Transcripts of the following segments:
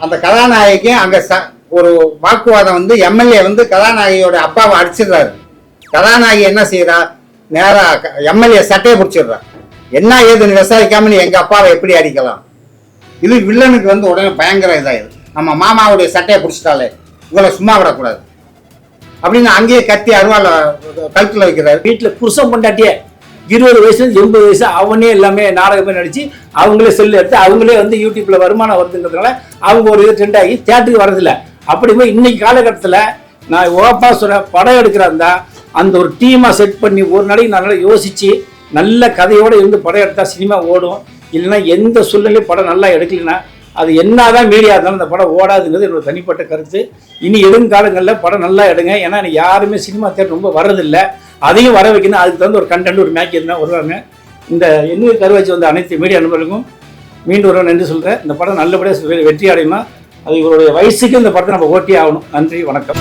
அந்த கதாநாயகி அங்க ச- ஒரு வாக்குவாதம் வந்து எம்எல்ஏ வந்து கதாநாயகியோட அப்பாவை அடிச்சிடுறாரு. கதாநாயகி என்ன செய்யறா நேரா எம்எல்ஏ சட்டையை பிடிச்சிடுறா. என்ன ஏதுன்னு விசாரிக்காம நீ எங்க அப்பாவை எப்படி அடிக்கலாம்? இது வில்லனுக்கு வந்து உடனே பயங்கர இதாயிடுது. நம்ம மாமாவுடைய சட்டையை பிடிச்சிட்டாலே இவளை சும்மா விடக்கூடாது. அப்படின்னு அங்கேயே கத்தி அருவால கழுத்துல வைக்கிறாரு. வீட்டில் புருஷம் பொண்டாட்டியே. இருபது வயசு எண்பது வயசு அவனே எல்லாமே நாடகமே நடித்து அவங்களே செல்லு எடுத்து அவங்களே வந்து யூடியூப்பில் வருமானம் வருதுங்கிறதுனால அவங்க ஒரு இது ட்ரெண்ட் ஆகி தேட்டருக்கு வரதில்லை அப்படி போய் இன்னைக்கு காலகட்டத்தில் நான் ஓப்பா சொல்ற படம் எடுக்கிறாந்தா அந்த ஒரு டீமாக செட் பண்ணி ஒரு நாளைக்கு நல்லா யோசித்து நல்ல கதையோடு இருந்து படம் எடுத்தால் சினிமா ஓடும். இல்லைன்னா எந்த சூழ்நிலையும் படம் நல்லா எடுக்கலைன்னா அது என்னதான் மீடியா இருந்தாலும் அந்த படம் ஓடாதுங்கிறது என்னோட தனிப்பட்ட கருத்து. இனி எழுங்காலங்களில் படம் நல்லா எடுங்க. ஏன்னா யாருமே சினிமா தேட்டர் ரொம்ப வர்றதில்லை. அதையும் வர வைக்கணும். அதுக்கு தகுந்த ஒரு கண்டென்ட் ஒரு மேக்கி இருந்தால் வருவாங்க. இந்த எண்ணூர் கருவாச்சி வந்த அனைத்து மீடியா நண்பர்களுக்கும் மீண்டும் ஒரு நன்றி சொல்கிறேன் இந்த படம் நல்லபடியாக வெற்றி அடையுமா அது இவருடைய வயசுக்கு இந்த படத்தை நம்ம ஓட்டி ஆகணும். நன்றி வணக்கம்.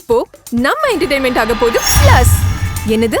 இப்போ நம்ம என்டர்டைன்மெண்ட் ஆக போகுது பிளஸ் என்னது?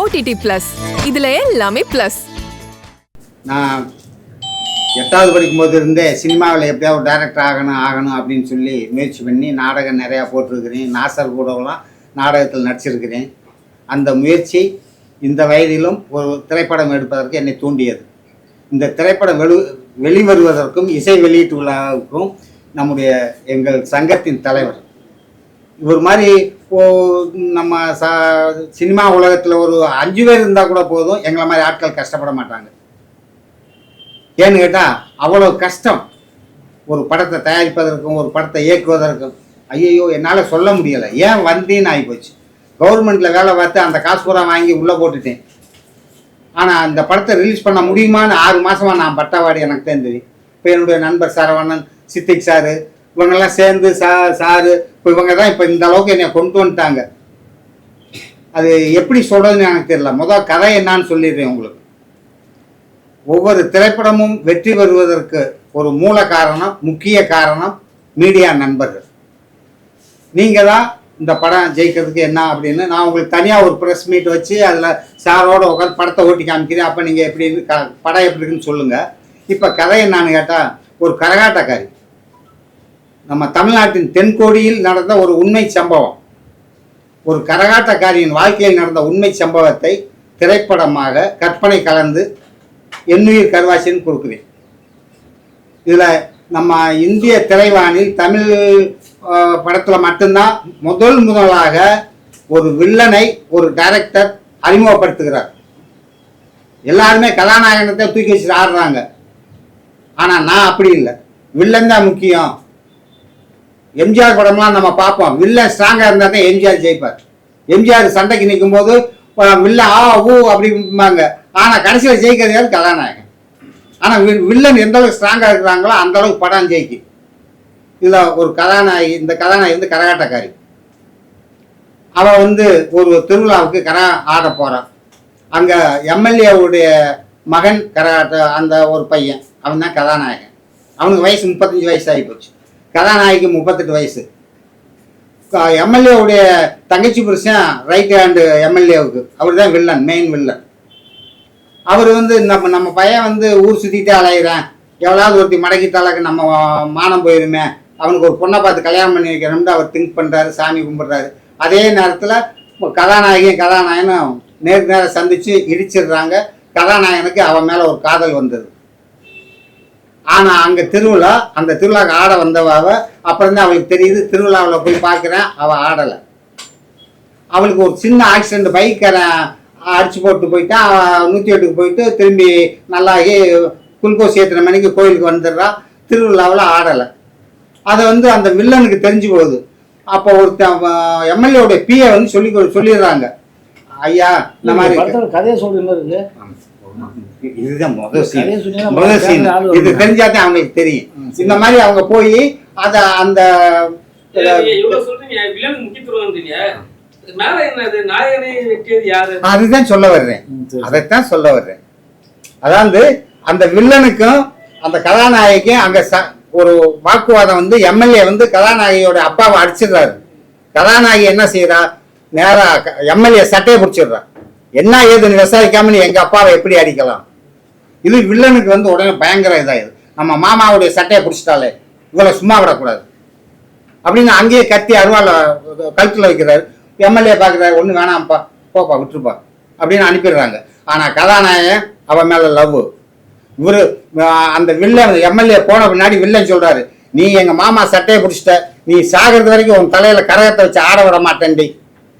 ஓடிடி பிளஸ் இதுல எல்லாமே பிளஸ் நான் எட்டாவது படிக்கும்போது இருந்தே சினிமாவில் எப்படியாவது டைரக்டர் ஆகணும் ஆகணும் அப்படின்னு சொல்லி முயற்சி பண்ணி நாடகம் நிறையா போட்டிருக்கிறேன். நாசர் கூடலாம் நாடகத்தில் நடிச்சிருக்கிறேன். அந்த முயற்சி இந்த வயதிலும் ஒரு திரைப்படம் எடுப்பதற்கு என்னை தூண்டியது. இந்த திரைப்படம் வெளி வெளிவருவதற்கும் இசை வெளியீட்டு விழாவுக்கும் நம்முடைய எங்கள் சங்கத்தின் தலைவர் இவர் மாதிரி ஓ நம்ம ச சினிமா உலகத்தில் ஒரு அஞ்சு பேர் இருந்தால் கூட போதும் எங்களை மாதிரி ஆட்கள் கஷ்டப்பட மாட்டாங்க. ஏன்னு கேட்டால் அவ்வளோ கஷ்டம். ஒரு படத்தை தயாரிப்பதற்கும் ஒரு படத்தை இயக்குவதற்கும். ஐயையோ என்னால் சொல்ல முடியலை. ஏன் வந்தேன்னு ஆகிப்போச்சு கவர்மெண்ட்டில் வேலை பார்த்து அந்த காசு பூரா வாங்கி உள்ளே போட்டுட்டேன். ஆனால் அந்த படத்தை ரிலீஸ் பண்ண முடியுமான்னு ஆறு மாதமாக நான் பட்டவாடி எனக்கு தான் தெரியும். இப்போ என்னுடைய நண்பர் சரவணன் சித்திக் சாரு இவங்கெல்லாம் சேர்ந்து சா சாரு இப்போ இவங்க தான் இப்போ இந்த அளவுக்கு என்னை கொண்டு வந்துட்டாங்க. அது எப்படி சொல்கிறதுன்னு எனக்கு தெரியல. முதல் கதை என்னான்னு சொல்லிடுறேன் உங்களுக்கு. ஒவ்வொரு திரைப்படமும் வெற்றி பெறுவதற்கு ஒரு மூல காரணம் முக்கிய காரணம் மீடியா நண்பர்கள். நீங்கள் தான் இந்த படம் ஜெயிக்கிறதுக்கு என்ன அப்படின்னு நான் உங்களுக்கு தனியாக ஒரு ப்ரெஸ் மீட் வச்சு அதில் சாரோட உட்காந்து படத்தை ஓட்டி காமிக்கிறேன். அப்போ நீங்கள் எப்படி க படம் எப்படி இருக்குன்னு சொல்லுங்கள் இப்போ கதை என்னான்னு கேட்டால் ஒரு கரகாட்டக்காரி. நம்ம தமிழ்நாட்டின் தென்கோடியில் நடந்த ஒரு உண்மை சம்பவம். ஒரு கரகாட்டக்காரியின் வாழ்க்கையில் நடந்த உண்மை சம்பவத்தை திரைப்படமாக கற்பனை கலந்து எண்ணுயிர் கருவாசின்னு கொடுக்குறேன். இதில் நம்ம இந்திய திரைவானில் தமிழ் படத்தில் மட்டும்தான் முதல் முதலாக ஒரு வில்லனை ஒரு டைரக்டர் அறிமுகப்படுத்துகிறார். எல்லாருமே கதாநாயகனத்தை தூக்கி வச்சுட்டு ஆடுறாங்க. ஆனால் நான் அப்படி இல்லை. வில்லன் தான் முக்கியம். எம்ஜிஆர் படம்லாம் நம்ம பார்ப்போம். வில்லன் ஸ்ட்ராங்காக இருந்தால் தான் எம்ஜிஆர் ஜெயிப்பார். எம்ஜிஆர் சண்டைக்கு நிற்கும் போது வில்லன் ஆ ஊ அப்படிம்பாங்க. ஆனால் கடைசியில் ஜெயிக்கிறது யாரு? கதாநாயகன். ஆனால் வில்லன் எந்த அளவுக்கு ஸ்ட்ராங்காக இருக்கிறாங்களோ அந்த அளவுக்கு படம் ஜெயிக்கும் இதில் ஒரு கதாநாயகி இந்த கதாநாயகி வந்து கரகாட்டக்காரி. அவள் வந்து ஒரு திருவிழாவுக்கு கர ஆட போகிறான் அங்கே எம்எல்ஏவுடைய மகன் கரகாட்ட அந்த ஒரு பையன். அவன் தான் கதாநாயகன். அவனுக்கு வயசு முப்பத்தஞ்சு வயசு ஆகி போச்சு. கதாநாயகி முப்பத்தெட்டு வயசு. எம்எல்ஏவுடைய தங்கச்சி புருஷன் ரைட் ஹேண்டு எம்எல்ஏவுக்கு அவர் தான் வில்லன் மெயின் வில்லன் அவர் வந்து நம்ம நம்ம பையன் வந்து ஊர் சுற்றிட்டே அலையிறேன். எவ்வளோவது ஒருத்தி மடக்கிட்டாலாக்கு நம்ம மானம் போயிருமே. அவனுக்கு ஒரு பொண்ணை பார்த்து கல்யாணம் பண்ணி வைக்கணும்னு அவர் திங்க் பண்ணுறாரு சாமி கும்பிட்றாரு. அதே நேரத்தில் கதாநாயகியும் கதாநாயகனும் நேருக்கு நேரம் சந்தித்து இடிச்சிடுறாங்க. கதாநாயகனுக்கு அவன் மேலே ஒரு காதல் வந்தது. ஆனால் அங்கே திருவிழா அந்த திருவிழாக்கு ஆட வந்தவ அவ அப்புறம் தான் அவளுக்கு தெரியுது. திருவிழாவில் போய் பார்க்குறேன் அவள் ஆடலை. அவளுக்கு ஒரு சின்ன ஆக்சிடென்ட் பைக்கரை அடிச்சு போட்டு போயிட்டான் அவன் நூற்றி எட்டுக்கு போயிட்டு திரும்பி நல்லாகி குளுக்கோஸ் ஏற்றுன மணிக்கு கோயிலுக்கு வந்துடுறா. திருவிழாவில் ஆடலை. அதை வந்து அந்த வில்லனுக்கு தெரிஞ்சு போகுது. அப்போ ஒருத்தன் எம்எல்ஏவுடைய பிஏ வந்து சொல்லி சொல்லிடுறாங்க. ஐயா இந்த மாதிரி கதையை இருக்கு. இதுதான் முதல் சீன் கதையை சொன்னீங்கன்னா முதல் சீன் கேட்கற ஆள் இது. தெரிஞ்சாதான் அவங்களுக்கு தெரியும். இந்த மாதிரி அவங்க போய் அத அந்த அதுதான் சொல்ல வர்றேன். அதைத்தான் சொல்ல வர்றேன். அதாவது அந்த வில்லனுக்கும் அந்த கதாநாயகிக்கும் அங்க ச- ஒரு வாக்குவாதம் வந்து எம்எல்ஏ வந்து கதாநாயகியோட அப்பாவை அடிச்சிடுறாரு. கதாநாயகி என்ன செய்யறா நேரா எம்எல்ஏ சட்டையை பிடிச்சிடுறா. என்ன ஏதுன்னு விசாரிக்காம நீ எங்க அப்பாவை எப்படி அடிக்கலாம்? இது வில்லனுக்கு வந்து உடனே பயங்கர இதாயிடுது நம்ம மாமாவுடைய சட்டையை பிடிச்சிட்டாலே இவ்வளோ சும்மா விடக்கூடாது. அப்படின்னு அங்கேயே கத்தி அருவால கழுத்தில் வைக்கிறாரு. எம்எல்ஏ பார்க்குறாரு ஒன்றும் வேணாம்ப்பா போப்பா விட்டுருப்பா அப்படின்னு அனுப்பிடுறாங்க. ஆனால் கதாநாயகன் அவன் மேலே லவ் இவரு அந்த வில்லன் எம்எல்ஏ போன பின்னாடி வில்லன் சொல்கிறாரு நீ எங்கள் மாமா சட்டையை பிடிச்சிட்ட நீ சாகிறது வரைக்கும் உன் தலையில் கரகத்தை வச்சு ஆட விட மாட்டேன்டி.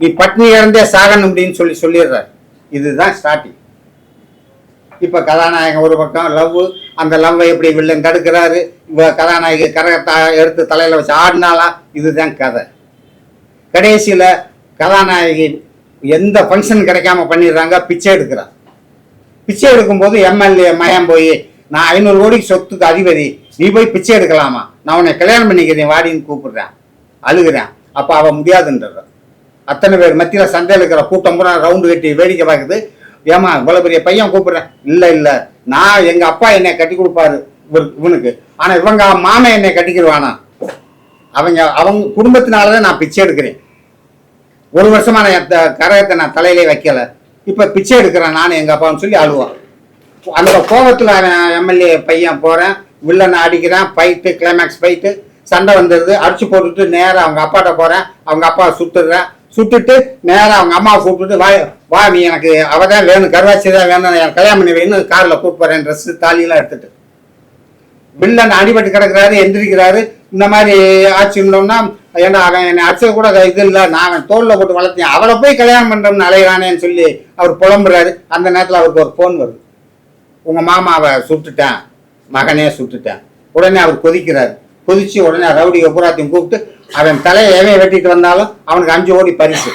நீ பட்னி இறந்தே சாகணும் அப்படின்னு சொல்லி சொல்லிடுறாரு. இதுதான் ஸ்டார்டிங் இப்போ கதாநாயகன் ஒரு பக்கம் லவ் அந்த லவ்வை எப்படி வில்லன் தடுக்கிறாரு? இவ கதாநாயகி கரகத்தா எடுத்து தலையில் வச்சு ஆடினாலா இதுதான் கதை. கடைசியில் கதாநாயகி எந்த ஃபங்க்ஷன் கிடைக்காம பண்ணிடுறாங்க? பிச்சை எடுக்கிறார். பிச்சை எடுக்கும்போது எம்எல்ஏ மயம் போய் நான் ஐநூறு கோடிக்கு சொத்துக்கு அதிபதி நீ போய் பிச்சை எடுக்கலாமா? நான் உன்னை கல்யாணம் பண்ணிக்கிறேன் வாடின்னு கூப்பிடுறேன். அழுகிறேன். அப்போ அவள் முடியாதுன்ற அத்தனை பேர் மத்தியில் சந்தையில் இருக்கிற கூட்டம் பூரா ரவுண்டு கட்டி வேடிக்கை பார்க்குது. ஏமா இவ்வளோ பெரிய பையன் கூப்பிட்றேன் இல்லை இல்லை. நான் எங்கள் அப்பா என்னை கட்டி கொடுப்பாரு இவர் இவனுக்கு. ஆனால் இவங்க மாமன் என்னை கட்டிக்கிடுவானா அவங்க அவங்க குடும்பத்தினால தான் நான் பிச்சை எடுக்கிறேன். ஒரு வருஷமா நான் எத்த கரகத்தை நான் தலையிலே வைக்கலை. இப்போ பிச்சை எடுக்கிறேன் நானும் எங்கள் அப்பான்னு சொல்லி அழுவான். அந்த கோபத்தில் அவன் எம்எல்ஏ பையன் போகிறேன் வில்லனை அடிக்கிறேன் ஃபைட்டு கிளைமேக்ஸ் ஃபைட்டு சண்டை வந்துடுது அடிச்சு போட்டுட்டு நேராக அவங்க அப்பாட்ட போகிறேன் அவங்க அப்பா சுற்றுறேன் சுட்டுட்டு நேராக அவங்க அம்மாவை கூப்பிட்டுட்டு வா வா நீ எனக்கு அவ தான் வேணும் கருவாச்சி தான் வேணும் எனக்கு கல்யாணம் பண்ணி வேணும் காரில் கூப்பிட்டு போகிறேன் ட்ரெஸ்ஸு தாலியெல்லாம் எடுத்துட்டு. வில்லன் அடிபட்டு கிடக்கிறாரு எந்திரிக்கிறாரு. இந்த மாதிரி ஆச்சுன்னோம்னா ஏன்னா அவன் என்னை அடிச்சது கூட இது இல்லை நான் அவன் தோளில் போட்டு வளர்த்தேன் அவளை போய் கல்யாணம் பண்ணுறோம்னு அலையிறானேன்னு சொல்லி அவர் புலம்புறாரு. அந்த நேரத்தில் அவருக்கு ஒரு ஃபோன் வருது. உங்கள் மாமாவை சுட்டுட்டேன் மகனே சுட்டுட்டேன். உடனே அவர் கொதிக்கிறாரு. கொதிச்சு உடனே ரவுடியை பூராத்தையும் கூப்பிட்டு அவன் தலையை எவன் வெட்டிட்டு வந்தாலும் அவனுக்கு அஞ்சு கோடி பரிசு.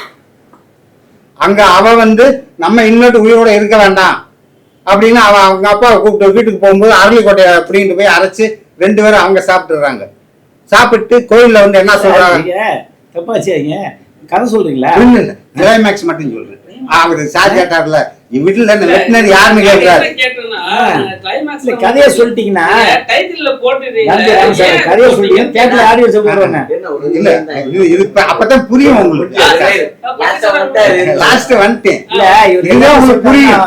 அங்க அவ வந்து நம்ம இன்னொரு உயிரோட இருக்க வேண்டாம். அப்படின்னு அவன் அவங்க அப்பாவை கூப்பிட்டு வீட்டுக்கு போகும்போது அரளிக்கோட்டையை அப்படின்ட்டு போய் அரைச்சு ரெண்டு பேரும் அவங்க சாப்பிட்டுறாங்க. சாப்பிட்டு கோயில்ல வந்து என்ன சொல்றாங்க? நீங்க தப்பா செய்யுங்க கதை சொல்றீங்களா? கிளைமேக்ஸ் மட்டும் சொல்றேன். அவரு சார் கேட்டார்ல வீட்டுல இந்த வெட்டினரி யாருன்னு கேட்கிறாரு கதையை சொல்லிட்டீங்கன்னா கதையை சொல்லிட்டீங்க தேட்டர்ல ஆடியோ சொல்லிடுவாங்க இல்ல இது அப்பதான் புரியும் உங்களுக்கு. லாஸ்ட் வந்துட்டேன். இல்ல இதுதான் உங்களுக்கு புரியும்.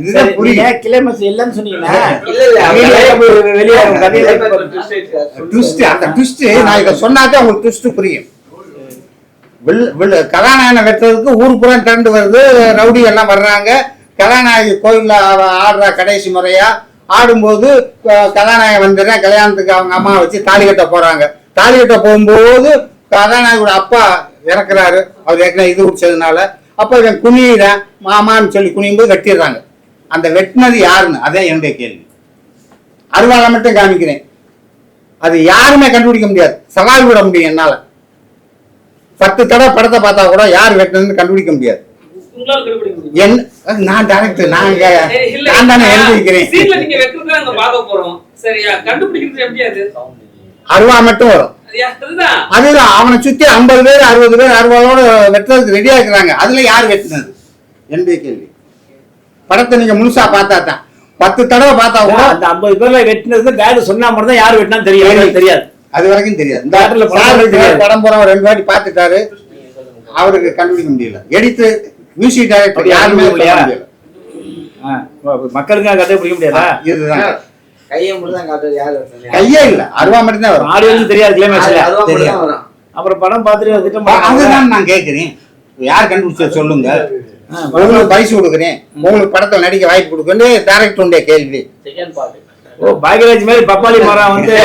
இதுதான் புரியும். கிளைமேக்ஸ் இல்லைன்னு சொன்னீங்கன்னா இல்ல, இல்ல, வெளியே ட்விஸ்ட் அந்த ட்விஸ்ட் நான் இதை சொன்னாதான் உங்களுக்கு ட்விஸ்ட் புரியும். கதாநாயகனை வெட்டுறதுக்கு ஊர் பூரா திரண்டு வருது. ரவுடி எல்லாம் வர்றாங்க. கதாநாயகி கோயிலில் ஆடுற கடைசி முறையாக ஆடும்போது கதாநாயகன் வந்துடுறேன் கல்யாணத்துக்கு அவங்க அம்மா வச்சு தாலி கட்ட போகிறாங்க தாலி கட்ட போகும்போது கதாநாயகோட அப்பா இறக்குறாரு. அவர் ஏற்கனவே இது குடிச்சதுனால. அப்போ இவன் குனியிறேன். மாமான்னு சொல்லி குனியும்போது வெட்டிடுறாங்க. அந்த வெட்டினது யாருன்னு? அதான் என்னுடைய கேள்வி. அருவாளை மட்டும் காமிக்கிறேன். அது யாருமே கண்டுபிடிக்க முடியாது. சவால் விட முடியும் என்னால். பத்து தடவை படத்தை பார்த்தா கூட யார் வெட்டினதுன்னு கண்டுபிடிக்க முடியாது. என் நான் டேரக்டர் நான் நான் தானே சீன்ல எழுதிக்கிறேன் நீங்க வைக்கிறது அங்க பார்க்க போறோம். சரியா? கண்டுபிடிக்கிறது எப்படி அது? அருவா மட்டும் வரும். அதுதான். அவனை சுத்தி ஐம்பது பேர் அறுபது பேர் அருவாளோட வெட்டுறதுக்கு ரெடியா இருக்கிறாங்க. அதுல யார் வெட்டினது? என்னுடைய கேள்வி. படத்தை நீங்க முழுசா பார்த்தா தான். பத்து தடவை பார்த்தா கூட அந்த ஐம்பது பேர்ல வெட்டினது டைரக்டர் சொன்னா மட்டும் தான் யார் வெட்டினா தெரியும். அவங்களுக்கு தெரியாது. அது வரைக்கும் தெரியாது. இந்த Theatre ல படம் போற ரெண்டு வாட்டி பார்த்துட்டாரு. அவருக்கு கண்டுபிடிக்க முடியல. எடித்து மியூசிக் டைரக்டர்? யாருமே இல்லையா? மக்களுக்கு கதை பிடிக்க முடியாதா? இதுதான். கையை மட்டும் தான் யாரு? கையே இல்ல. அருவா மட்டும் தான் வரும் தெரியாது கிளைமேக்ஸ்ல. அப்புறம் படம் பார்த்துட்டு. அதுதான் நான் கேட்கிறேன் யார் கண்டுபிடிச்ச சொல்லுங்க. உங்களுக்கு பரிசு கொடுக்குறேன். உங்களுக்கு படத்துல நடிக்க வாய்ப்பு கொடுக்குறேன். டேரக்டருடைய கேள்வி. ஓ பாக்யராஜ் மாதிரி பப்பாளி மரம் வந்து.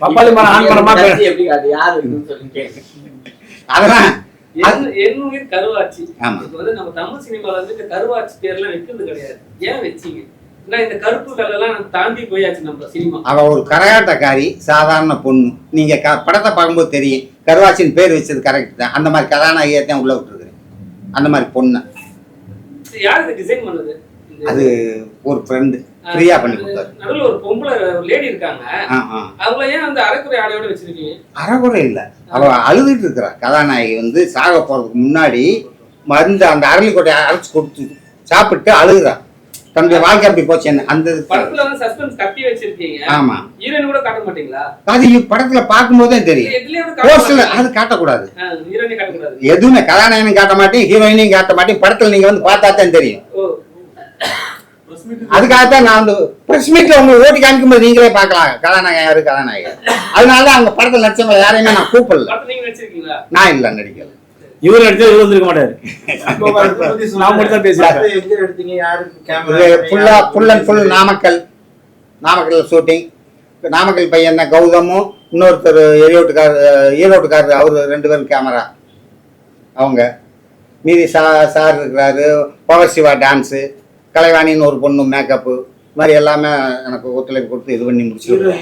பப்பாளி மரம் கேளு. அதெல்லாம் என்- உயிர் கருவாச்சி. வந்து நம்ம தமிழ் சினிமால வந்து இந்த கருவாச்சி பேர்லாம் வைக்கிறது கிடையாது. ஏன் வச்சீங்க? இந்த கருப்பு கலர்லாம் தாண்டி போயாச்சு நம்ம சினிமா. அவ ஒரு கரகாட்டக்காரி சாதாரண பொண்ணு. நீங்க க படத்தை பார்க்கும்போது தெரியும் கருவாச்சின் பேர் வச்சது கரெக்ட் தான். அந்த மாதிரி கதாநாயகியை தான் உள்ள விட்டுருக்குறேன். அந்த மாதிரி பொண்ணு. இது யார் இது டிசைன் பண்ணது? அது ஒரு ஃப்ரெண்டு ஃப்ரீயா பண்ணி கொடுத்தாரு நடுவுல ஒரு பொம்பளை லேடி இருக்காங்க. அவங்கள ஏன் அந்த அரைக்குறை ஆடையோட வச்சிருக்கீங்க? அறகுறை இல்லை. அவ அழுதுட்டு இருக்கிறா. கதாநாயகி வந்து சாக போறதுக்கு முன்னாடி மருந்து அந்த அரளிக்கொட்டையை அரைச்சு கொடுத்து சாப்பிட்டு அழுகுறா. தன்னுடைய வாழ்க்கை அப்படி போச்சு. என்ன அந்த படத்துல வந்து சஸ்பென்ஸ் கட்டி வச்சிருக்கீங்க. ஆமா. ஹீரோயின் கூட காட்ட மாட்டீங்களா? அது படத்துல பார்க்கும்போதே தெரியும். போஸ்டர்ல. அது காட்டக்கூடாது. ஆ, ஹீரோயினே காட்டக்கூடாது. எதுவுமே கதாநாயகனும் காட்ட மாட்டேன் ஹீரோயினையும் காட்ட மாட்டேன். படத்துல நீங்க வந்து பார்த்தா தான் தெரியும் அதுக்காகத்தான் நான் வந்து பிரஸ் மீட்ல உங்களுக்கு ஓட்டி காமிக்கும்போது நீங்களே பார்க்கலாம். கதாநாயகன் யாரு கதாநாயகர் அதனால தான் அவங்க படத்துல நடிச்சவங்க யாரையுமே நான் கூப்பிடல. நான் இல்ல நடிக்கல. இவர் நடிச்சா இவர் வந்திருக்க மாட்டாரு. நான் மட்டும் தான் பேசுறேன். ஃபுல்லா full and full Namakkal. Namakkal shooting Namakkal பையன் தான் கௌதமும் இன்னொருத்தர் ஈரோட்டுக்கார் ஈரோட்டுக்கார் அவர் ரெண்டு பேரும் கேமரா அவங்க. மீதி சா சார் இருக்கிறாரு பவர் சிவா டான்ஸு கலைவாணின்னு ஒரு பொண்ணு மேக்கப்பு மாதிரி எல்லாமே எனக்கு ஒத்துழைப்பு கொடுத்து இது பண்ணி யாரு?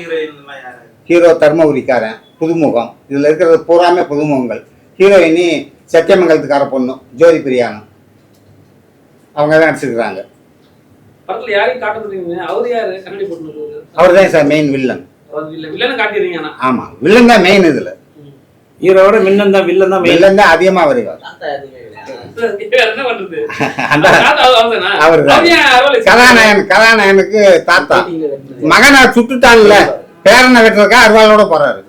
ஹீரோ தர்மபுரிக்காரன் புதுமுகம். இதில் இருக்கிறது பூராமே புதுமுகங்கள். ஹீரோயினி சத்தியமங்கலத்துக்கார பொண்ணு ஜோதி பிரியானம் அவங்க தான் நடிச்சிருக்கிறாங்க. அவரு தான் சார் மெயின் வில்லன் இல்ல வில்லனை ஆமாம் வில்லன் தான் மெயின் இதில். ஹீரோவோட மின்னன் தான் வில்லன் தான் main. வில்லன் தான் அதிகமாக வருவார். கதாநாயகன் கதாநாயகனுக்கு தாத்தா. மகனை சுட்டுட்டான்ல. பேரனை வெட்டுறதுக்கா அருவாளோட போறாரு.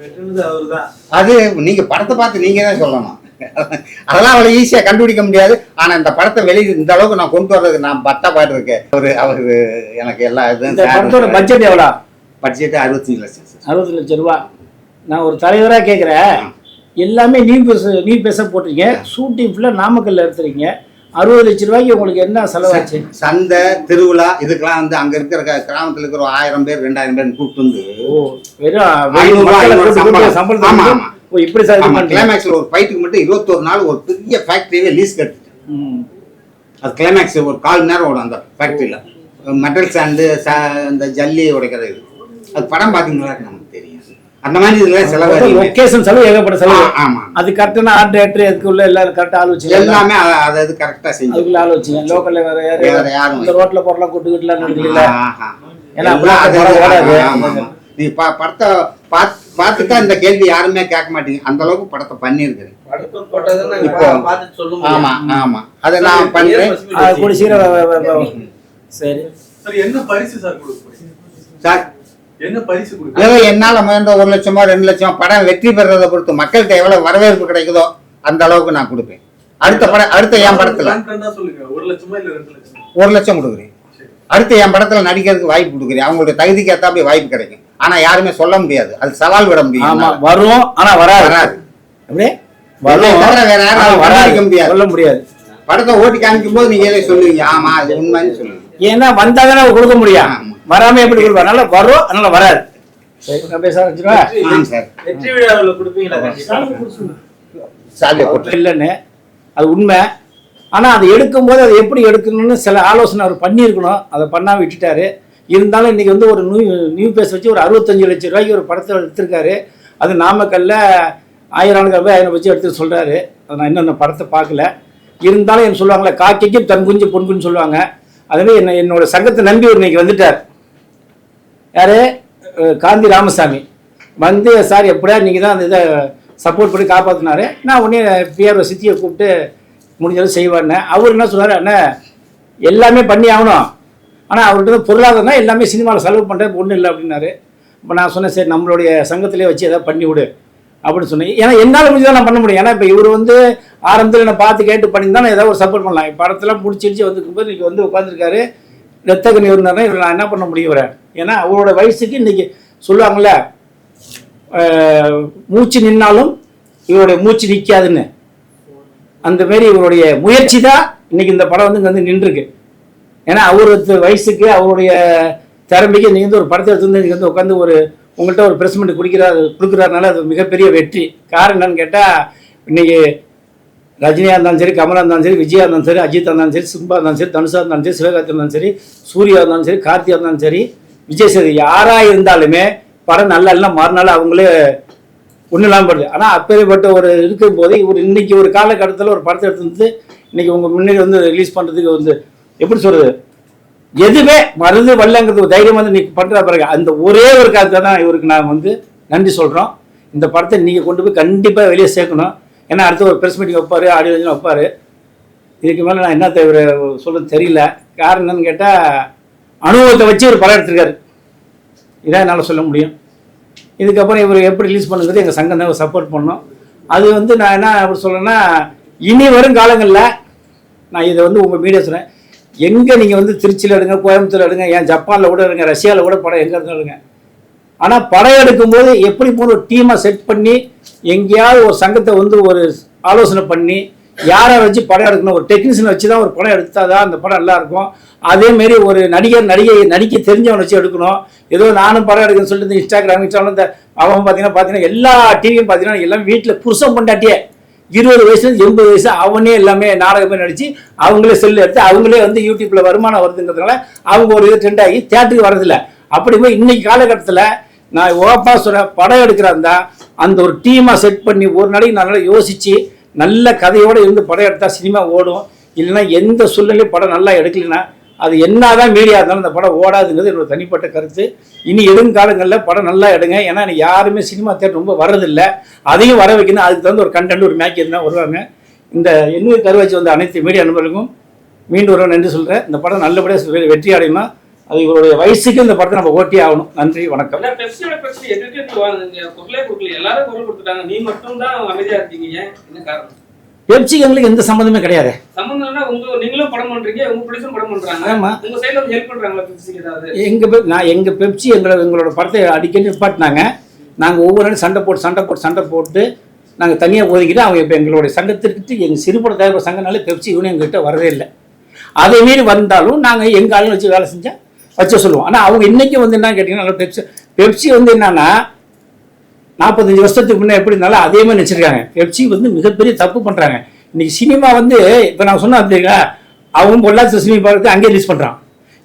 வெட்டினது அவர்தான். அது நீங்க படத்தை பார்த்து நீங்க தான் சொல்லணும். அதெல்லாம் அவ்வளவு ஈஸியா கண்டுபிடிக்க முடியாது. ஆனா இந்த படத்தை வெளியே இந்த அளவுக்கு நான் கொண்டு வர்றதுக்கு நான் பட்டா பாட்டு இருக்கேன் அவரு அவரு எனக்கு எல்லா இந்த படத்தோட இதுவும் பட்ஜெட் எவ்வளோ? பட்ஜெட் அறுபத்தஞ்சு லட்சம் சார். அறுபது லட்சம் ரூபா. நான் ஒரு தலைவராக கேட்குறேன் எல்லாமே நீ பேச நீ பேச போட்டீங்க ஷூட்டிங் ஃபுல்லாக நாமக்கல்ல எடுத்துறீங்க. அறுபது லட்ச ரூபாய்க்கு உங்களுக்கு என்ன செலவாச்சு? சந்தை திருவிழா இதுக்கெல்லாம் வந்து அங்க இருக்கிற கிராமத்துல இருக்கிற ஒரு ஆயிரம் பேர் ரெண்டாயிரம் பேர் கூப்பிட்டு வந்து வெறும் இப்படி சார். கிளைமேக்ஸ்ல ஒரு ஃபைட்டுக்கு மட்டும் இருபத்தொரு நாள் ஒரு பெரிய ஃபேக்டரியே லீஸ் கட்டுச்சு. அது கிளைமேக்ஸ் ஒரு கால் நேரம் ஓடும் அந்த ஃபேக்டரியில் மெட்டல் சாண்டு இந்த ஜல்லி உடைக்கிற இது அது படம் பார்த்தீங்களா? தெரியும் அந்த மாதிரி இதுல செலவு அதிகமே. லொகேஷன் செலவு ஏகப்பட்ட செலவு. ஆமா. அது கரெக்டான ஆர்ட் டேரக்டர் அதுக்குள்ள எல்லாரும் கரெக்டாக ஆள் வச்சுங்க எல்லாமே அத- அதை அது கரெக்டாக செஞ்சு. அதுக்குள்ள ஆள் வச்சுங்க லோக்கல்ல வேற யாரு? வேற யாரும் இந்த ரோட்ல போறலாம் கூட்டு நடக்கல. ஏன்னா ஓடாது. ஆமா. நீ படத்தை பார்த்து பார்த்துட்டா இந்த கேள்வி யாருமே கேட்க மாட்டீங்க அந்த அளவுக்கு படத்தை பண்ணியிருக்கிறேன். இப்போ- ஆமா. ஆமா. அதை நான் பண்றேன். சீர சரி. சார் என்ன பரிசு சார் சார் ஏதோ என்னால முயன்ற ஒரு லட்சமோ ரெண்டு லட்சமோ படம் வெற்றி பெறதை பொறுத்து மக்கள்கிட்ட எவ்வளவு வரவேற்பு கிடைக்குதோ அந்த அளவுக்கு நான் கொடுப்பேன். அடுத்த படம் அடுத்த என் படத்துல. ஒரு லட்சமா இல்ல ரெண்டு லட்சமா? ஒரு லட்சம் கொடுக்குறேன். அடுத்து என் படத்துல நடிக்கிறதுக்கு வாய்ப்பு கொடுக்குறேன். அவங்களுடைய தகுதிக்கு ஏத்தாப்படி வாய்ப்பு கிடைக்கும். ஆனா யாருமே சொல்ல முடியாது. அது சவால் விட முடியும். வரும் ஆனா வராது. வராது. அப்படியே வேற யாரும் வராது. முடியாது. சொல்ல முடியாது. படத்தை ஓட்டி காமிக்கும் போது நீங்களே சொல்லுவீங்க. ஆமா அது உண்மைன்னு சொல்லுவீங்க. ஏன்னா வந்தாதானே அவர் கொடுக்க முடியும். வராம எப்படி கொடுப்பா அதனால வரும் அதனால வராது. இல்லைன்னு அது உண்மை. ஆனால் அதை எடுக்கும்போது அதை எப்படி எடுக்கணும்னு சில ஆலோசனை அவர் பண்ணியிருக்கணும். அதை பண்ணாம விட்டுட்டாரு. இருந்தாலும் இன்னைக்கு வந்து ஒரு நியூ நியூ பேஸ் வச்சு ஒரு அறுபத்தஞ்சு லட்சம் ரூபாய்க்கு ஒரு படத்தை எடுத்திருக்காரு. அது நாமக்கல்ல ஆயிரம் ரூபாய் ஆயிரம் வச்சு எடுத்து சொல்கிறாரு அதை நான் இன்னும் அந்த படத்தை பார்க்கல. இருந்தாலும் என்ன சொல்லுவாங்களே காக்கைக்கும் தன் குஞ்சு பொன் குஞ்சு சொல்லுவாங்க. அதுவே என்ன என்னோட சங்கத்தை நம்பி ஒரு இன்னைக்கு வந்துட்டார். யாரு? காந்தி ராமசாமி. வந்து சார் எப்படியா நீங்கள் தான் அந்த இதை சப்போர்ட் பண்ணி காப்பாற்றினாரு நான் உடனே பிஆர்ஓ சித்தியை கூப்பிட்டு முடிஞ்சது செய்வாருன்னு. அவர் என்ன சொன்னார் அண்ணா எல்லாமே பண்ணி ஆகணும். ஆனால் அவர்கிட்ட வந்து பொருளாதாரம்னா எல்லாமே சினிமாவில் செலவு பண்ணுறது ஒன்றும் இல்லை அப்படின்னாரு. இப்போ நான் சொன்னேன் சரி நம்மளுடைய சங்கத்திலே வச்சு எதாவது பண்ணி விடு. அப்படின்னு சொன்னீங்க. ஏன்னா என்னால் முடிஞ்சதை நான் பண்ண முடியும். ஏன்னா இப்போ இவர் வந்து ஆரம்பத்தில் நான் பார்த்து கேட்டு பண்ணியிருந்தா நான் ஏதாவது ஒரு சப்போர்ட் பண்ணலாம். இப்போ படத்தெல்லாம் முடிச்சிருச்சு வந்து இன்னைக்கு வந்து உட்காந்துருக்காரு ரத்தகன் நிறுவனர்னா இவர் நான் என்ன பண்ண முடியும் இவரை? ஏன்னா அவரோட வயசுக்கு இன்னைக்கு சொல்லுவாங்கள்ல மூச்சு நின்னாலும் இவருடைய மூச்சு நிற்காதுன்னு அந்த மாரி இவருடைய முயற்சி தான் இன்னைக்கு இந்த படம் வந்து இங்கே வந்து நின்றுருக்கு. ஏன்னா அவர் வயசுக்கு அவருடைய திறமைக்கு நீங்கள் வந்து ஒரு படத்தை எடுத்து வந்து வந்து உட்காந்து ஒரு உங்கள்கிட்ட ஒரு பிரஸ்மெண்ட் குடிக்கிறார் கொடுக்குறாருனால அது மிகப்பெரிய வெற்றி. காரணம் என்னன்னு கேட்டால் இன்றைக்கி ரஜினியாக இருந்தாலும் சரி கமலா இருந்தாலும் சரி விஜயா இருந்தாலும் சரி அஜித் இருந்தாலும் சரி சிம்பா இருந்தாலும் சரி தனுஷா இருந்தாலும் சரி சிவகார்த்தி இருந்தாலும் சரி சூர்யா இருந்தாலும் சரி கார்த்தியா இருந்தாலும் சரி விஜய் சேது யாராக இருந்தாலுமே படம் நல்லா இல்லை மறுநாள் அவங்களே ஒன்றும் இல்லாமல் படுது ஆனால் அப்பேற்பட்ட ஒரு இருக்கும்போது ஒரு இன்னைக்கு ஒரு காலகட்டத்தில் ஒரு படத்தை எடுத்து வந்து இன்னைக்கு உங்கள் முன்னாடி வந்து ரிலீஸ் பண்ணுறதுக்கு வந்து எப்படி சொல்கிறது எதுவே மருந்து வரலங்கிறது தைரியம் வந்து நீ பண்ணுற பிறகு அந்த ஒரே ஒரு காலத்தை தான் இவருக்கு நான் வந்து நன்றி சொல்கிறோம் இந்த படத்தை நீங்கள் கொண்டு போய் கண்டிப்பாக வெளியே சேர்க்கணும். ஏன்னா அடுத்து ஒரு ப்ரெஸ் மீட்டிங் வைப்பார் ஆடியோ வைப்பார். இதுக்கு மேலே நான் என்ன தவிர சொல்ல தெரியல. காரணம் என்னன்னு கேட்டால் அனுபவத்தை வச்சு ஒரு படம் எடுத்திருக்காரு. இதான் என்னால் சொல்ல முடியும். இதுக்கப்புறம் இவர் எப்படி ரிலீஸ் பண்ணுறது எங்கள் சங்கம் தான் சப்போர்ட் பண்ணோம். அது வந்து நான் என்ன அப்படி சொல்கிறேன்னா இனி வரும் காலங்களில் நான் இதை வந்து உங்கள் மீடியா சொன்னேன் எங்கே நீங்கள் வந்து திருச்சியில் எடுங்க கோயம்புத்தூர் எடுங்க ஏன் ஜப்பானில் கூட எடுங்க ரஷ்யாவில் கூட படம் எங்கே இருந்தாலும் எடுங்க. ஆனால் படம் எடுக்கும்போது எப்படி போன ஒரு டீமை செட் பண்ணி எங்கேயாவது ஒரு சங்கத்தை வந்து ஒரு ஆலோசனை பண்ணி யாரை வச்சு படம் எடுக்கணும் ஒரு டெக்னீஷியனை வச்சு தான் ஒரு படம் எடுத்தாதான் அந்த படம் நல்லா இருக்கும். அதேமாரி ஒரு நடிகர் நடிகை நடிக்க தெரிஞ்சவனை வச்சு எடுக்கணும். ஏதோ நானும் படம் எடுக்கணும்னு சொல்லிட்டு இந்த இன்ஸ்டாகிராம் இன்ஸ்டாகிராம் இந்த அவன் பார்த்தீங்கன்னா பார்த்தீங்கன்னா எல்லா டிவியும் பார்த்தீங்கன்னா எல்லாம் வீட்டில் புருஷம் பொண்டாட்டியே. இருபது வயசு எண்பது வயசு அவனே எல்லாமே நாடகமே நடிச்சு அவங்களே செல்லு எடுத்து அவங்களே வந்து யூடியூப்ல வருமானம் வருதுங்கிறதுனால அவங்க ஒரு இது ட்ரெண்ட் ஆகி தேட்டருக்கு வரதில்ல அப்படிமே இன்னைக்கு காலகட்டத்தில் நான் ஓப்பா சொல்ற படம் எடுக்கிறாருந்தா அந்த ஒரு டீமாக செட் பண்ணி ஒரு நாளைக்கு நல்லா யோசிச்சு நல்ல கதையோடு இருந்து படம் எடுத்தா சினிமா ஓடும். இல்லைன்னா எந்த சூழ்நிலையும் படம் நல்லா எடுக்கலைன்னா அது என்னதான் மீடியா இருந்தாலும் அந்த படம் ஓடாதுங்கிறது என்னோட தனிப்பட்ட கருத்து. இனி எழுங்காலங்களில் படம் நல்லா எடுங்க. ஏன்னா எனக்கு யாருமே சினிமா தேட்டர் ரொம்ப வர்றதில்லை. அதையும் வர வைக்கணும். அதுக்கு தகுந்த ஒரு கண்டென்ட் ஒரு மேக்கி இருந்தால் வருவாங்க. இந்த எண்ணூறு கருவாச்சி வந்த அனைத்து மீடியா நண்பர்களுக்கும் மீண்டும் ஒரு நன்றி சொல்கிறேன் இந்த படம் நல்லபடியாக வெற்றி அடையணும் அது இவருடைய வயசுக்கு இந்த படத்தை நம்ம ஓட்டி ஆகணும். நன்றி வணக்கம். எல்லாரும் குரல் கொடுத்துட்டாங்க. நீ மட்டும் தான் அமைதியா இருக்கீங்க. என்ன காரணம்? பெப்சிக்கு எங்களுக்கு எந்த சம்மந்தமே கிடையாது. நீங்களும் படம் பண்றீங்க உங்க ப்ரொடியூசரும் படம் பண்றாங்க. ஆமா. உங்க சைடுல வந்து ஹெல்ப் பண்றாங்களா பெப்சிக்கு ஏதாவது? எங்க நான் எங்க பெப்சி எங்களை எங்களோட படத்தை அடிக்கடி நிப்பாட்டினாங்க. நாங்கள் ஒவ்வொரு நாளும் சண்டை போட்டு சண்டை போட்டு சண்டை போட்டு நாங்கள் தனியாக ஒதுக்கிட்டு அவங்க இப்போ எங்களுடைய சங்கத்திற்கு எங்கள் சிறுபட தயாரிப்பு சங்கனாலே பெப்சி யூனியன் கிட்ட வரவே இல்லை. அதை மீறி வந்தாலும் நாங்கள் எங்கள் ஆளுங்க வச்சு வேலை செஞ்சால் வச்ச சொல்லுவோம். ஆனால் அவங்க இன்னைக்கு வந்து என்ன கேட்டிங்கன்னா பெப்சி பெப்சி வந்து என்னன்னா நாற்பத்தஞ்சு வருஷத்துக்கு முன்னே எப்படி இருந்தாலும் அதே மாதிரி நினச்சிருக்காங்க பெப்சி வந்து மிகப்பெரிய தப்பு பண்ணுறாங்க இன்னைக்கு சினிமா வந்து இப்போ நான் சொன்னேன் அப்படிங்களா அவங்க பொள்ளாச்சி சினிமா பார்த்து அங்கேயே ரிலீஸ் பண்ணுறான்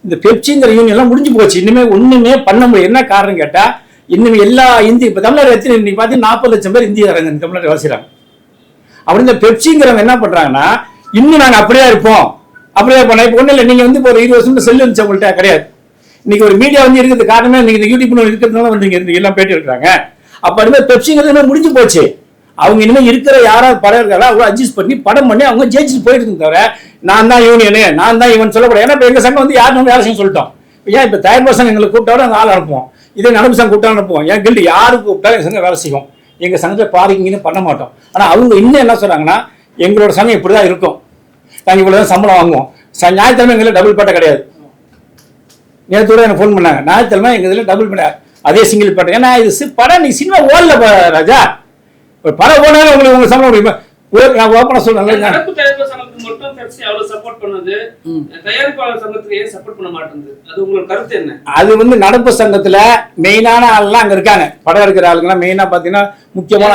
இந்த பெப்சிங்கிற யூனியன்லாம் முடிஞ்சு போச்சு. இனிமேல் ஒன்றுமே பண்ண முடியும் என்ன காரணம் கேட்டால் இன்னும் எல்லா இந்தி இப்போ தமிழர் எத்தனை இன்னைக்கு பார்த்தீங்கன்னா நாற்பது லட்சம் பேர் இந்தியாரங்க தமிழர் வசிக்கிறாங்க அப்படி இந்த பெப்சிங்கிறவங்க என்ன பண்ணுறாங்கன்னா இன்னும் நாங்கள் அப்படியே இருப்போம். அப்படியே பண்ண இப்போ ஒன்றும் இல்லை. நீங்கள் வந்து இப்போ ஒரு இருபது வருஷம் செல்லு இருந்துச்சு உங்கள்கிட்ட கிடையாது. இன்னைக்கு ஒரு மீடியா வந்து இருக்கிறது காரணமே இன்னைக்கு இந்த யூடியூப் இருக்கிறதுனால வந்து இங்கே எல்லாம் பேட்டி எடுக்கிறாங்க. அப்ப இனிமேல் பெப்சிங்கிறது முடிஞ்சு போச்சு. அவங்க இனிமேல் இருக்கிற யாராவது படம் இருக்காரா அவங்க அட்ஜஸ்ட் பண்ணி படம் பண்ணி அவங்க ஜெயிச்சுட்டு போயிட்டு தவிர நான் தான் யூனியனு நான் தான் இவன் சொல்லக்கூடாது. ஏன்னா இப்போ எங்கள் சங்கம் வந்து யாரும் வேலை செய்ய சொல்லிட்டோம். ஏன் இப்போ தயார் பசங்க எங்களை கூப்பிட்டாலும் நாங்கள் ஆள் அனுப்புவோம் இதே நடப்பு சங்கம் கூப்பிட்டா அனுப்புவோம் என் கில்டு யாரு கூப்பிட்டாலும் எங்கள் சங்கம் வேலை செய்வோம் எங்கள் சங்கத்தை பாருங்கன்னு பண்ண மாட்டோம். ஆனால் அவங்க இன்னும் என்ன சொல்கிறாங்கன்னா எங்களோட சங்கம் இப்படி தான் இருக்கும். நாங்கள் இவ்வளோ தான் சம்பளம் வாங்குவோம். ச- ஞாயிற்றுக்கிழமை எங்களுக்கு டபுள் பேட்டை கிடையாது. நேற்று கூட எனக்கு ஃபோன் பண்ணாங்க. ஞாயிற்றுக்கிழமை எங்கள் இதில் டபுள் பேட்டை அதே சிங்கிள் பேட்டை ஏன்னா இது படம் நீ சினிமா ஓடல ராஜா. ஒரு படம் ஓடாலும் உங்களுக்கு உங்க சம்பளம் முடியுமா? நான் ஓப்பனாக சொல்கிறேன் நடப்பு தயாரிப்பு சங்கத்துக்கு மட்டும் பெப்சி அவ்வளவு சப்போர்ட் பண்ணுது? தயாரிப்பாளர் சங்கத்துக்கு ஏன் சப்போர்ட் பண்ண மாட்டேங்குது? அது உங்களோட கருத்து என்ன? அது வந்து நடப்பு சங்கத்துல மெயினான ஆள்லாம் அங்க இருக்காங்க. படம் எடுக்கிற ஆளுங்கலாம் மெயினா பாத்தீங்கன்னா முக்கியமான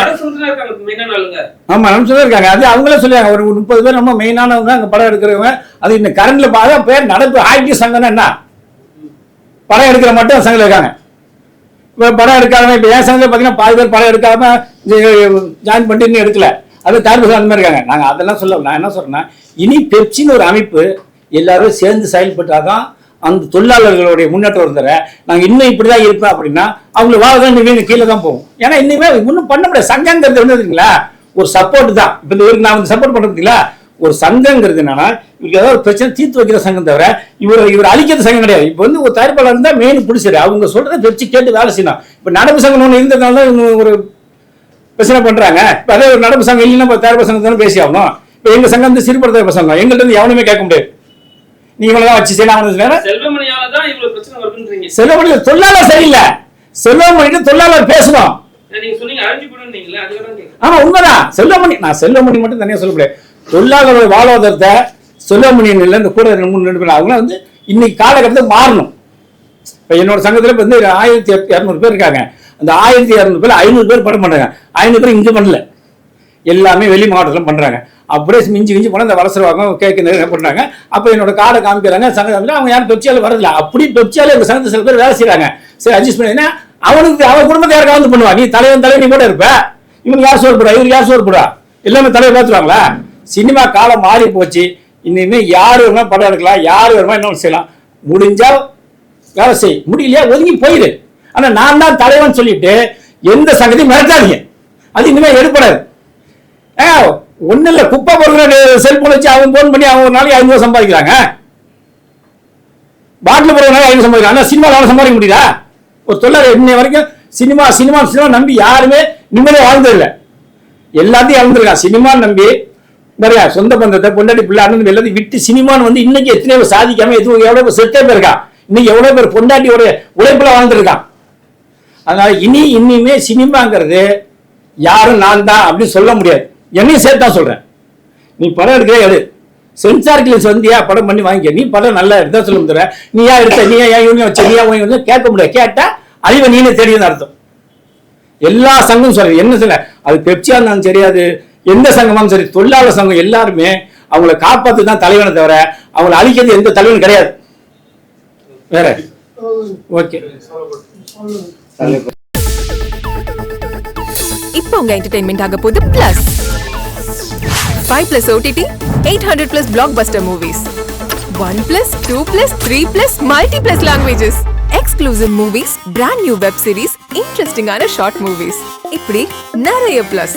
மெயினான ஆளுங்க. ஆமா நம்ம இருக்காங்க. அது அவங்களே சொல்லுவாங்க ஒரு முப்பது பேர் ரொம்ப மெயினானவங்க அங்க படம் எடுக்கிறவங்க. அது இந்த கரண்ட்ல பார்த்தா பேர் நடப்பு ஆக்டி சங்கம்னா என்ன? படம் எடுக்கிற மட்டும் சங்கத்தில் இருக்காங்க. படம் எடுக்காம இப்போ ஏன் சேர்ந்து பார்த்தீங்கன்னா பாதி பேர் படம் எடுக்காம ஜாயின் பண்ணிட்டு எடுக்கல. அது தயாரிப்பு அந்த மாதிரி இருக்காங்க. நாங்கள் அதெல்லாம் சொல்ல நான் என்ன சொல்றேன்னா இனி பெப்சின்னு ஒரு அமைப்பு எல்லாரும் சேர்ந்து செயல்பட்டாதான் அந்த தொழிலாளர்களுடைய முன்னேற்றம் இருந்தர நாங்கள் இன்னும் இப்படி தான் இருப்போம் அப்படின்னா அவங்களுக்கு வாழ தான் கீழே தான் போகும் ஏன்னா இன்னுமே ஒன்றும் பண்ண முடியாது. சங்கங்கிறது வந்து ஒரு சப்போர்ட் தான். இப்போ இந்த ஊருக்கு நான் வந்து சப்போர்ட் பண்ணுறதுங்களா ஒரு சங்கங்கிறது என்னன்னா இவருக்கு ஏதாவது ஒரு பிரச்சனை தீர்த்து வைக்கிற சங்கம் தவிர இவர் இவர் அழிக்கிற சங்கம் கிடையாது. இப்போ வந்து ஒரு தயாரிப்பாளர் இருந்தால் மெயின் பிடிச்சிரு. அவங்க சொல்றதை பெருச்சு கேட்டு வேலை செய்யணும். இப்போ நடப்பு சங்கம் ஒன்று இருந்ததுனால தான் இவங்க ஒரு பிரச்சனை பண்றாங்க. இப்ப அதே ஒரு நடப்பு சங்கம் இல்லைன்னா இப்போ தயாரிப்பு சங்கம் தானே பேசி ஆகணும். இப்போ எங்க சங்கம் வந்து சிறுபட தயாரிப்பு சங்கம். எங்கள்ட்ட இருந்து எவனுமே கேட்க முடியாது. நீ இவங்களதான் வச்சு செய்யலாம் செல்வமணியால தான் இவ்வளவு பிரச்சனை வருதுன்றீங்க. செல்வமணி தொழிலாளர் சரியில்லை. செல்வமணிட்டு தொழிலாளர் பேசணும். ஆமா உண்மைதான். செல்வமணி நான் செல்வமணி மட்டும் தனியா சொல்ல முடியாது. தொழிலாளர்கள் வாழ்வாதாரத்தை செல்வமணி இல்லை இந்த கூட ரெண்டு மூணு ரெண்டு பேர் அவங்க வந்து இன்னைக்கு காலகட்டத்தில் மாறணும். இப்போ என்னோட சங்கத்தில் இப்போ வந்து ஆயிரத்தி இரநூறு பேர் இருக்காங்க. அந்த ஆயிரத்தி இரநூறு பேர் ஐநூறு பேர் படம் பண்ணுறாங்க ஐநூறு பேர் இங்கே பண்ணல. எல்லாமே வெளி மாவட்டத்தில் பண்ணுறாங்க அப்படியே மிஞ்சி மிஞ்சி போனால் அந்த வளசருவாங்க கேட்க நிறைய பண்ணுறாங்க அப்போ என்னோட காடை காமிக்கிறாங்க. சங்க காமிக்கிறாங்க. அவங்க யாரும் தொச்சியால் வரதில்லை. அப்படி தொச்சியால் எங்கள் சங்கத்தை சில பேர் வேலை செய்கிறாங்க சரி அட்ஜஸ்ட் பண்ணி அவனுக்கு அவன் குடும்பத்தை யாருக்காவது பண்ணுவாங்க பண்ணுவா? நீ தலைவன் தலைவன் நீ கூட இருப்ப. இவனுக்கு யார் சோறு போடுறா இவர் யார் சோறு போடுறா எல்லாமே தலைவர் பார்த்துருவாங்களா? சினிமா காலம் மாறி போச்சு. இன்னுமே யார் வேணுமா படம் எடுக்கலாம் யார் வேணுமா என்ன செய்யலாம். முடிஞ்சா வேலை செய். முடியலையா ஒதுங்கி போயிடு ஆனால் நான் தான் தலைவன் சொல்லிட்டு எந்த சங்கத்தையும் மிரட்டாதீங்க. அது இனிமேல் எடுப்படாது ஏ ஒன்றும் இல்லை குப்பை பொருள் செல்போன் வச்சு அவன் ஃபோன் பண்ணி அவங்க ஒரு நாளைக்கு ஐநூறு சம்பாதிக்கிறாங்க. பாட்டில் போகிற நாளைக்கு ஐநூறு சம்பாதிக்கிறாங்க. ஆனால் சினிமாவில் சம்பாதிக்க முடியுதா? ஒரு தொழில் இன்னை வரைக்கும் சினிமா சினிமா சினிமா நம்பி யாருமே நிம்மதியாக வாழ்ந்ததில்லை. எல்லாத்தையும் இழந்திருக்கான். சினிமா நம்பி பாருங்க சொந்த பந்தத்தை பொண்டாட்டி பிள்ளை அண்ணன் எல்லாத்தையும் விட்டு சினிமான்னு வந்து இன்னைக்கு எத்தனை பேர் சாதிக்காம எதுவும் எவ்வளோ பேர் செட்டே போயிருக்கான் இன்னைக்கு எவ்வளோ பேர் பொண்டாட்டியோட உழைப்புல வாழ்ந்துருக்கான். அதனால இனி இனிமே சினிமாங்கிறது யாரும் நான் தான் அப்படின்னு சொல்ல முடியாது. என்னையும் சேர்த்து தான் சொல்றேன். நீ படம் எடுக்கிற எடு. சென்சார் கிளீன்ஸ் வந்தியா படம் பண்ணி வாங்கிக்க. நீ படம் நல்லா எடுத்தா சொல்ல முடியல. நீ ஏன் எடுத்த? நீ ஏன் யூனியன் வச்ச? நீ ஏன் வந்து கேட்க முடியாது கேட்டா அறிவை நீனே தெரியும் அர்த்தம். எல்லா சங்கமும் சொல்றேன் என்ன சொல்ல? அது பெப்சியா இருந்தாலும் தெரியாது எந்த சங்கமும் சரி தொழிலாளர் சங்கம் எல்லாருமே அவங்கள காப்பாத்து தான் தலைவனை தவிர அவங்கள அழிக்கிறது எந்த தலைவனும் கிடையாது. வேற? ஓகே. இப்போ உங்க என்டர்டைன்மெண்ட் ஆக போகுது plus five plus OTT eight hundred plus blockbuster movies one plus two plus three plus multi plus languages exclusive movies brand new web series இன்ட்ரெஸ்டிங்கான ஷார்ட் மூவிஸ் இப்படி நிறைய plus